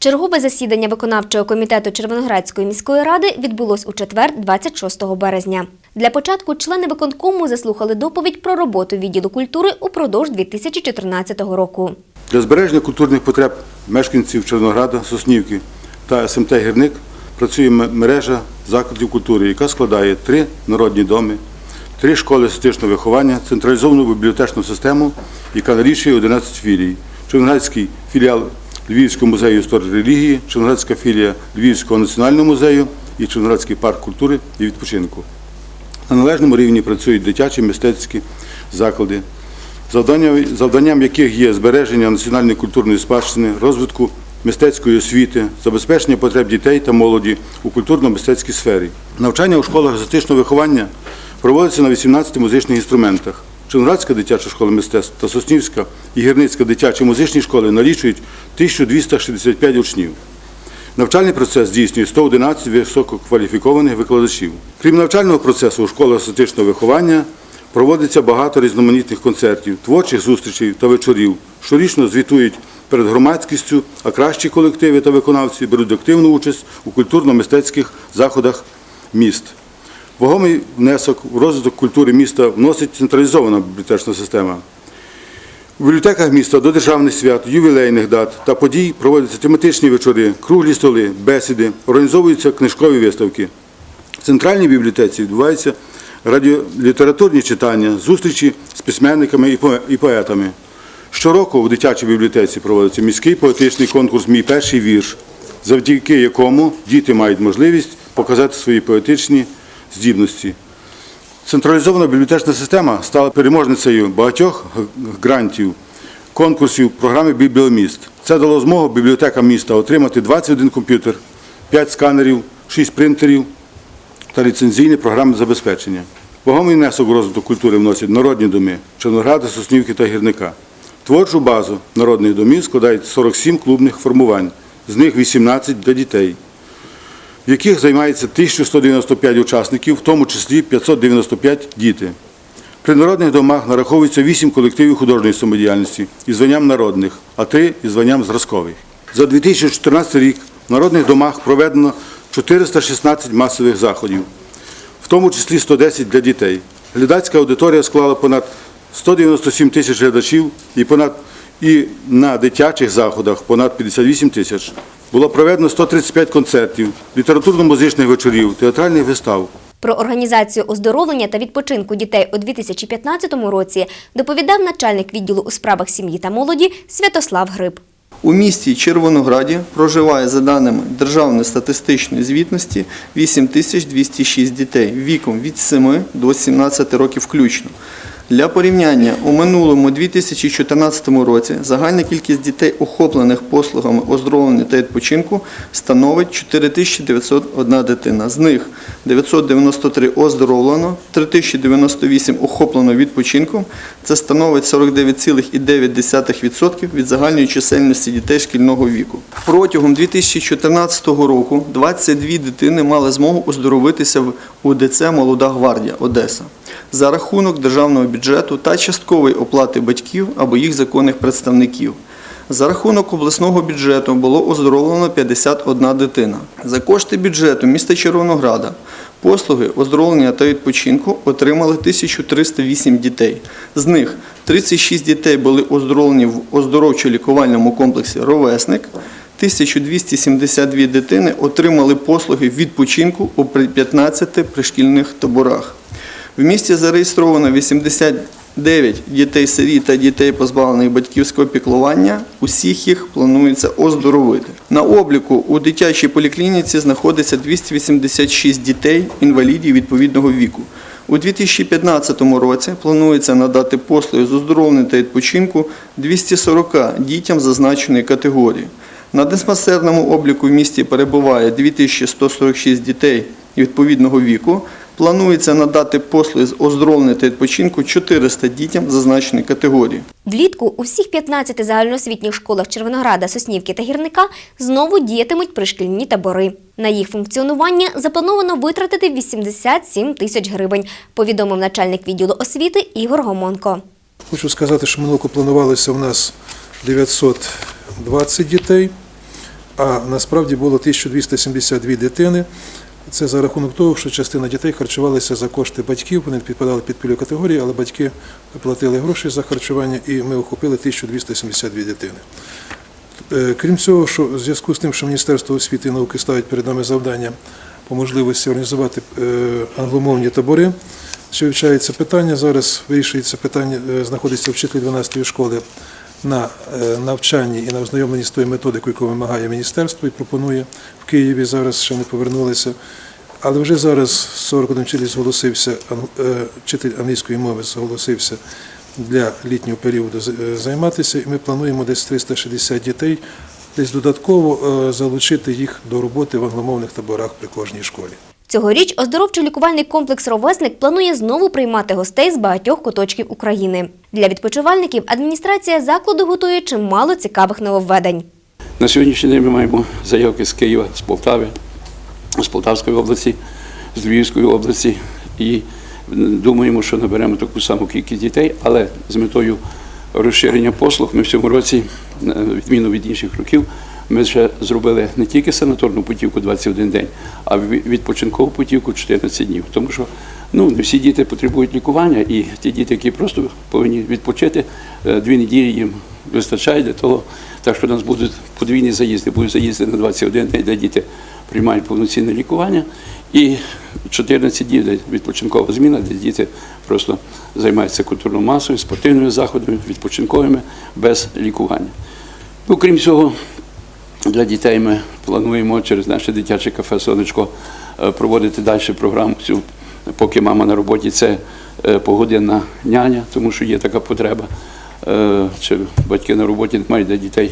Чергове засідання виконавчого комітету Червоноградської міської ради відбулось у четвер, 26 березня. Для початку члени виконкому заслухали доповідь про роботу відділу культури упродовж 2014 року. Для збереження культурних потреб мешканців Чорнограда, Соснівки та СМТ Гірник працює мережа закладів культури, яка складає три народні доми, три школи естетичного виховання, централізовану бібліотечну систему, яка налічує 11 філій. Чорноградський філіал Львівського музею історії релігії, Чорноградська філія Львівського національного музею і Чорноградський парк культури і відпочинку. На належному рівні працюють дитячі мистецькі заклади, завданням яких є збереження національної культурної спадщини, розвитку мистецької освіти, забезпечення потреб дітей та молоді у культурно-мистецькій сфері. Навчання у школах естетичного виховання проводиться на 18 музичних інструментах. Чорноградська дитяча школа мистецтв та Соснівська і Гірницька дитячі музичні школи налічують 1265 учнів. Навчальний процес здійснює 111 висококваліфікованих викладачів. Крім навчального процесу, у школах естетичного виховання проводиться багато різноманітних концертів, творчих зустрічей та вечорів. Щорічно звітують перед громадськістю, а кращі колективи та виконавці беруть активну участь у культурно-мистецьких заходах міст. Вагомий внесок в розвиток культури міста вносить централізована бібліотечна система. У бібліотеках міста до державних свят, ювілейних дат та подій проводяться тематичні вечори, круглі столи, бесіди, організовуються книжкові виставки. В центральній бібліотеці відбуваються радіолітературні читання, зустрічі з письменниками і поетами. Щороку в дитячій бібліотеці проводиться міський поетичний конкурс Мій перший вірш, завдяки якому діти мають можливість показати свої поетичні здібності. Централізована бібліотечна система стала переможницею багатьох грантів, конкурсів програми «Бібліоміст». Це дало змогу бібліотекам міста отримати 21 комп'ютер, 5 сканерів, 6 принтерів та ліцензійне програмне забезпечення. Вагомий внесок у розвиток культури вносять народні доми Чорнограда, Соснівки та Гірника. Творчу базу народних домів складають 47 клубних формувань, з них 18 для дітей в яких займається 1195 учасників, в тому числі 595 діти. При народних домах нараховується 8 колективів художньої самодіяльності із званням народних, а 3 із званням зразкових. За 2014 рік в народних домах проведено 416 масових заходів, в тому числі 110 для дітей. Глядацька аудиторія склала понад 197 тисяч глядачів і понад і на дитячих заходах понад 58 тисяч. Було проведено 135 концертів, літературно-музичних вечорів, театральних вистав. Про організацію оздоровлення та відпочинку дітей у 2015 році доповідав начальник відділу у справах сім'ї та молоді Святослав Гриб. У місті Червонограді проживає за даними Державної статистичної звітності 8206 дітей віком від 7 до 17 років включно. Для порівняння, у минулому 2014 році загальна кількість дітей, охоплених послугами оздоровлення та відпочинку, становить 4901 дитина. З них 993 оздоровлено, 3098 охоплено відпочинком. Це становить 49,9% від загальної чисельності дітей шкільного віку. Протягом 2014 року 22 дитини мали змогу оздоровитися в УДЦ Молода гвардія Одеса за рахунок державного бюджету та часткової оплати батьків або їх законних представників. За рахунок обласного бюджету було оздоровлено 51 дитина. За кошти бюджету міста Червонограда послуги оздоровлення та відпочинку отримали 1308 дітей. З них 36 дітей були оздоровлені в оздоровчо-лікувальному комплексі «Ровесник», 1272 дитини отримали послуги відпочинку у 15 пришкільних таборах. В місті зареєстровано 89 дітей-сиріт та дітей, позбавлених батьківського піклування. Усіх їх планується оздоровити. На обліку у дитячій поліклініці знаходиться 286 дітей, інвалідів відповідного віку. У 2015 році планується надати послуги з оздоровлення та відпочинку 240 дітям зазначеної категорії. На диспансерному обліку в місті перебуває 2146 дітей відповідного віку. Планується надати послуги з оздоровлення та відпочинку 400 дітям зазначеної категорії. Влітку у всіх 15 загальноосвітніх школах Червонограда, Соснівки та Гірника знову діятимуть пришкільні табори. На їх функціонування заплановано витратити 87 тисяч гривень, повідомив начальник відділу освіти Ігор Гомонко. Хочу сказати, що минулого планувалося у нас 920 дітей. а насправді було 1272 дитини. Це за рахунок того, що частина дітей харчувалися за кошти батьків, вони підпадали під пільгові категорії, але батьки платили гроші за харчування, і ми охопили 1272 дитини. Е, Крім цього, що в зв'язку з тим, що Міністерство освіти і науки ставить перед нами завдання по можливості організувати е, англомовні табори, що вивчається питання. Зараз вирішується питання, е, знаходиться вчитель 12-ї школи на е, навчанні і на ознайомленні з тою методикою, яку вимагає міністерство і пропонує в Києві. Зараз ще не повернулися. Але вже зараз 41 вчитель зголосився, е, вчитель англійської мови зголосився для літнього періоду е, займатися, і ми плануємо десь 360 дітей, десь додатково залучити їх до роботи в англомовних таборах при кожній школі. Цьогоріч оздоровчо-лікувальний комплекс «Ровесник» планує знову приймати гостей з багатьох куточків України. Для відпочивальників адміністрація закладу готує чимало цікавих нововведень. На сьогоднішній день ми маємо заявки з Києва, з Полтави, з Полтавської області, з Львівської області і думаємо, що наберемо таку саму кількість дітей, але з метою розширення послуг ми в цьому році, відміну від інших років, ми ще зробили не тільки санаторну путівку 21 день, а відпочинкову путівку 14 днів. Тому що ну, не всі діти потребують лікування, і ті діти, які просто повинні відпочити, е, дві неділі їм вистачає для того. Так що у нас будуть подвійні заїзди, будуть заїзди на 21 день, де діти приймають повноцінне лікування, і 14 днів де відпочинкова зміна, де діти просто займаються культурною масою, спортивними заходами, відпочинковими без лікування. Ну, крім цього, для дітей ми плануємо через наше дитяче кафе Сонечко е, проводити далі програму цю, поки мама на роботі. Це е, погодинна няня, тому що є така потреба. Е, Чи батьки на роботі не мають для дітей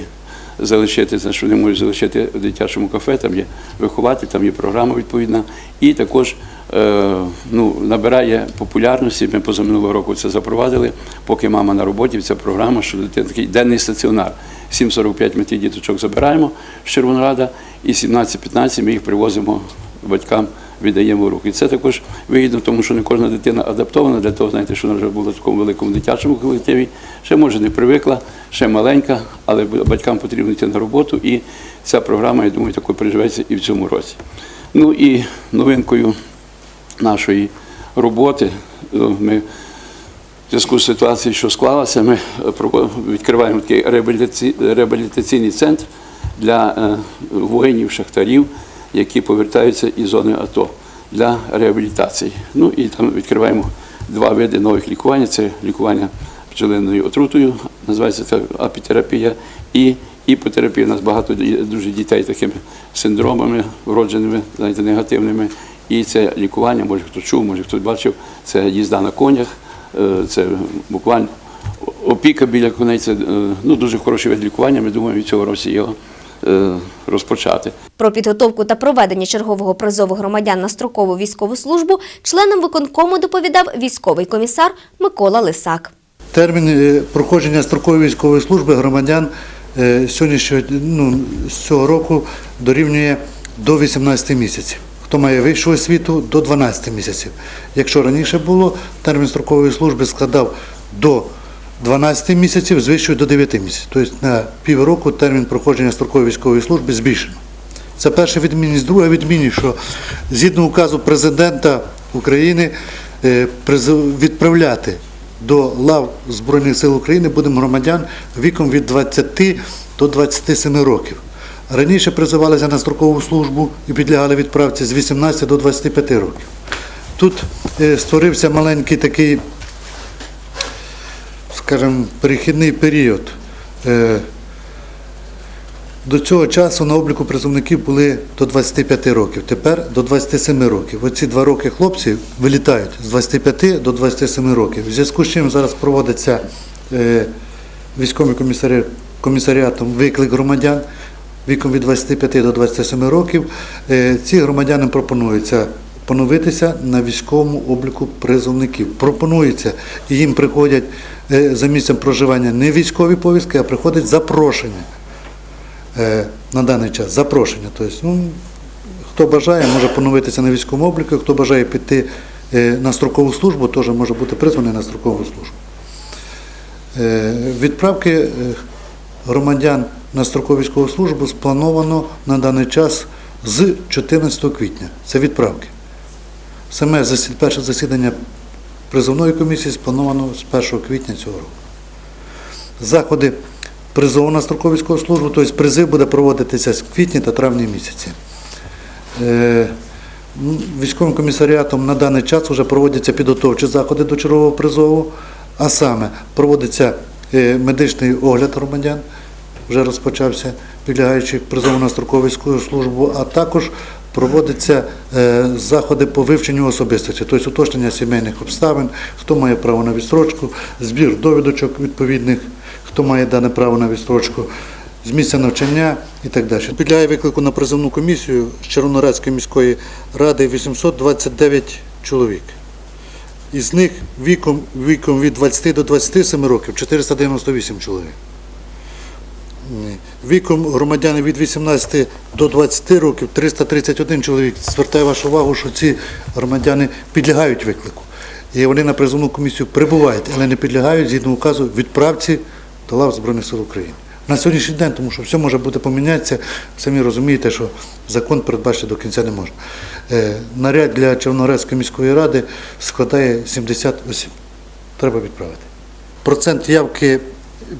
залишити, за що не можуть залишити в дитячому кафе, там є вихователь, там є програма відповідна. І також е, ну, набирає популярності. Ми позаминулого року це запровадили, поки мама на роботі. Ця програма, що дитина такий денний стаціонар. 7.45 ми тих діточок забираємо з Червонограда, і 17.15 ми їх привозимо батькам, віддаємо в руки. І це також вигідно, тому що не кожна дитина адаптована для того, знаєте, що вона вже була в такому великому дитячому колективі. Ще може не привикла, ще маленька, але батькам потрібно йти на роботу. І ця програма, я думаю, такою переживеться і в цьому році. Ну і новинкою нашої роботи е, ми в зв'язку з ситуацією, що склалася, ми е, відкриваємо такий реабілітаційний центр для е, воїнів, шахтарів, які повертаються із зони АТО для реабілітації. Ну і там відкриваємо два види нових лікування: це лікування пчелиною отрутою, називається це апітерапія, і іпотерапія. У нас багато дуже дітей такими синдромами вродженими, знаєте, негативними. І це лікування, може хто чув, може хтось бачив, це їзда на конях. Е, Це буквально опіка біля коней. Це е, ну, дуже хороший вид лікування. Ми думаємо від цього року його розпочати. Про підготовку та проведення чергового призову громадян на строкову військову службу членам виконкому доповідав військовий комісар Микола Лисак. Термін е, проходження строкової військової служби громадян е, сьогоднішнього ну, з цього року дорівнює до 18 місяців. Хто має вищу освіту до 12 місяців. Якщо раніше було, термін строкової служби складав до 12 місяців, з вищою до 9 місяців. Тобто на півроку термін проходження строкової військової служби збільшено. Це перша відмінність. Друга відмінність, що згідно указу президента України е, відправляти до лав Збройних сил України будемо громадян віком від 20 до 27 років. Раніше призивалися на строкову службу і підлягали відправці з 18 до 25 років. Тут е, створився маленький такий, скажімо, перехідний період. Е, до цього часу на обліку призовників були до 25 років, тепер до 27 років. Оці два роки хлопці вилітають з 25 до 27 років. В зв'язку з чим зараз проводиться е, військовим комісаріатом виклик громадян віком від 25 до 27 років. Е, ці громадянам пропонується поновитися на військовому обліку призовників. Пропонується, їм приходять е, за місцем проживання не військові повістки, а приходять запрошення е, на даний час запрошення. Тобто, ну, хто бажає, може поновитися на військовому обліку, хто бажає піти е, на строкову службу, теж може бути призваний на строкову службу. Відправки громадян на строкову військову службу сплановано на даний час з 14 квітня. Це відправки. Саме перше засідання призовної комісії сплановано з 1 квітня цього року. Заходи призову на строкову військову службу, тобто призив буде проводитися з квітня та травня місяці. Е, Військовим комісаріатом на даний час вже проводяться підготовчі заходи до чергового призову, а саме проводиться е, медичний огляд громадян, вже розпочався, підлягаючих призову на строкову військову службу, а також проводяться е, заходи по вивченню особистості, тобто уточнення сімейних обставин, хто має право на відстрочку, збір довідочок відповідних, хто має дане право на відстрочку, з місця навчання і так далі. Підлягає виклику на призовну комісію з Червоноградської міської ради 829 чоловік. Із них віком, віком від 20 до 27 років 498 чоловік. Віком громадян від 18 до 20 років 331 чоловік. Звертаю вашу увагу, що ці громадяни підлягають виклику. І вони на призовну комісію прибувають, але не підлягають згідно указу відправці до лав Збройних сил України. На сьогоднішній день, тому що все може бути помінятися, самі розумієте, що закон передбачити до кінця не можна. Е, Наряд для Червоноградської міської ради складає 70 осіб. Треба відправити. Процент явки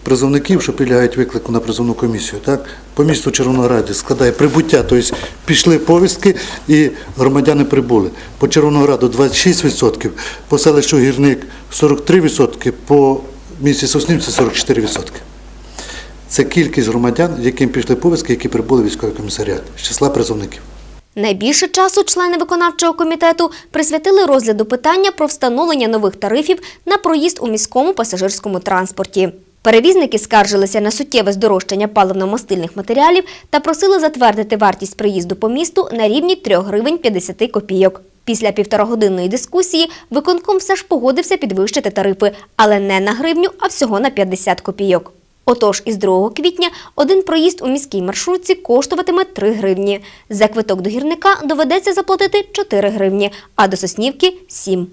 призовників, що підлягають виклику на призовну комісію, так, по місту Червонограді складає прибуття, тобто пішли повістки і громадяни прибули. По Червонограду 26%, по селищу Гірник 43%, по місті Соснівці 44%. Це кількість громадян, яким пішли повістки, які прибули в військовий комісаріат з числа призовників. Найбільше часу члени виконавчого комітету присвятили розгляду питання про встановлення нових тарифів на проїзд у міському пасажирському транспорті. Перевізники скаржилися на суттєве здорожчання паливно-мастильних матеріалів та просили затвердити вартість приїзду по місту на рівні 3 гривень 50 копійок. Після півторагодинної дискусії виконком все ж погодився підвищити тарифи, але не на гривню, а всього на 50 копійок. Отож, із 2 квітня один проїзд у міській маршрутці коштуватиме 3 гривні. За квиток до гірника доведеться заплатити 4 гривні, а до Соснівки – 7.